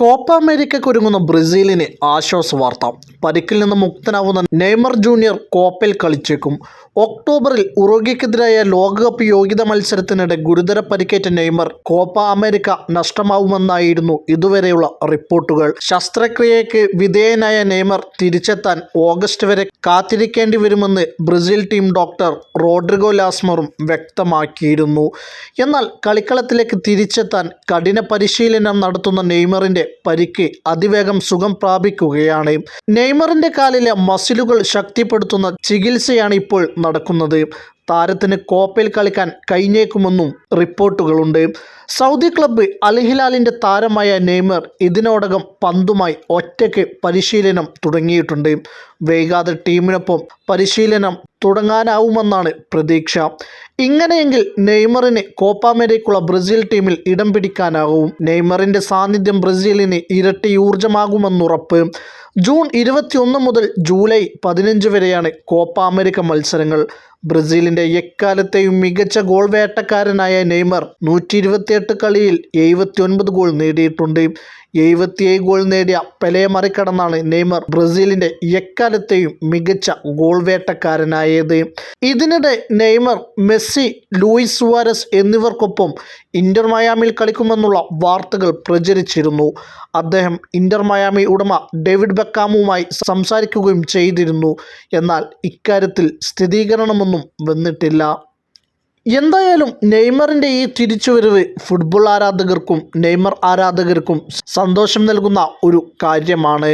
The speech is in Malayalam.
കോപ്പ അമേരിക്കയ്ക്ക് ഒരുങ്ങുന്ന ബ്രസീലിന് ആശ്വാസ വാർത്ത. പരിക്കിൽ നിന്ന് മുക്തനാവുന്ന നെയ്മർ ജൂനിയർ കോപ്പയിൽ കളിച്ചേക്കും. ഒക്ടോബറിൽ ഉറോഗ്യക്കെതിരായ ലോകകപ്പ് യോഗ്യത മത്സരത്തിനിടെ ഗുരുതര പരിക്കേറ്റ നെയ്മർ കോപ്പ അമേരിക്ക നഷ്ടമാവുമെന്നായിരുന്നു ഇതുവരെയുള്ള റിപ്പോർട്ടുകൾ. ശസ്ത്രക്രിയയ്ക്ക് വിധേയനായ നെയ്മർ തിരിച്ചെത്താൻ ഓഗസ്റ്റ് വരെ കാത്തിരിക്കേണ്ടി വരുമെന്ന് ബ്രസീൽ ടീം ഡോക്ടർ റോഡ്രിഗോ ലാസ്മറും വ്യക്തമാക്കിയിരുന്നു. എന്നാൽ കളിക്കളത്തിലേക്ക് തിരിച്ചെത്താൻ കഠിന പരിശീലനം നടത്തുന്ന നെയ്മറിന്റെ പരിക്ക് അതിവേഗം സുഖം പ്രാപിക്കുകയാണ്. നെയ്മറിന്റെ കാലിലെ മസിലുകൾ ശക്തിപ്പെടുത്തുന്ന ചികിത്സയാണ് ഇപ്പോൾ നടക്കുന്നത്. താരത്തിന് കോപ്പയിൽ കളിക്കാൻ കഴിഞ്ഞേക്കുമെന്നും റിപ്പോർട്ടുകളുണ്ട്. സൗദി ക്ലബ്ബ് അൽഹിലാലിന്റെ താരമായ നെയ്മർ ഇതിനോടകം പന്തുമായി ഒറ്റയ്ക്ക് പരിശീലനം തുടങ്ങിയിട്ടുണ്ട്. വൈകാതെ ടീമിനൊപ്പം പരിശീലനം തുടങ്ങാനാവുമെന്നാണ് പ്രതീക്ഷ. ഇങ്ങനെയെങ്കിൽ നെയ്മറിന് കോപ്പ അമേരിക്കുള്ള ബ്രസീൽ ടീമിൽ ഇടം പിടിക്കാനാവും നെയ്മറിന്റെ സാന്നിധ്യം ബ്രസീലിന് ഇരട്ടി ഊർജമാകുമെന്നുറപ്പ് ജൂൺ ഇരുപത്തിയൊന്ന് മുതൽ ജൂലൈ പതിനഞ്ച് വരെയാണ് കോപ്പ അമേരിക്ക മത്സരങ്ങൾ. ബ്രസീലിന്റെ എക്കാലത്തെയും മികച്ച ഗോൾ വേട്ടക്കാരനായ നെയ്മർ നൂറ്റി ഇരുപത്തിയെട്ട് കളിയിൽ എഴുപത്തി ഒൻപത് ഗോൾ നേടിയിട്ടുണ്ട്. എഴുപത്തിയേഴ് ഗോൾ നേടിയ പെലയെ മറികടന്നാണ് നെയ്മർ ബ്രസീലിന്റെ എക്കാലത്തെയും മികച്ച ഗോൾ വേട്ടക്കാരനായത്. ഇതിനിടെ നെയ്മർ മെസ്സി ലൂയിസ് സുവാരസ് എന്നിവർക്കൊപ്പം ഇന്റർ മയാമിൽ കളിക്കുമെന്നുള്ള വാർത്തകൾ പ്രചരിച്ചിരുന്നു. അദ്ദേഹം ഇന്റർ മയാമി ഉടമ ഡേവിഡ് ബെക്കാമുമായി സംസാരിക്കുകയും ചെയ്തിരുന്നു. എന്നാൽ ഇക്കാര്യത്തിൽ സ്ഥിരീകരണമൊന്നും വന്നിട്ടില്ല. എന്തായാലും നെയ്മറിന്റെ ഈ തിരിച്ചുവരവ് ഫുട്ബോൾ ആരാധകർക്കും നെയ്മർ ആരാധകർക്കും സന്തോഷം നൽകുന്ന ഒരു കാര്യമാണ്.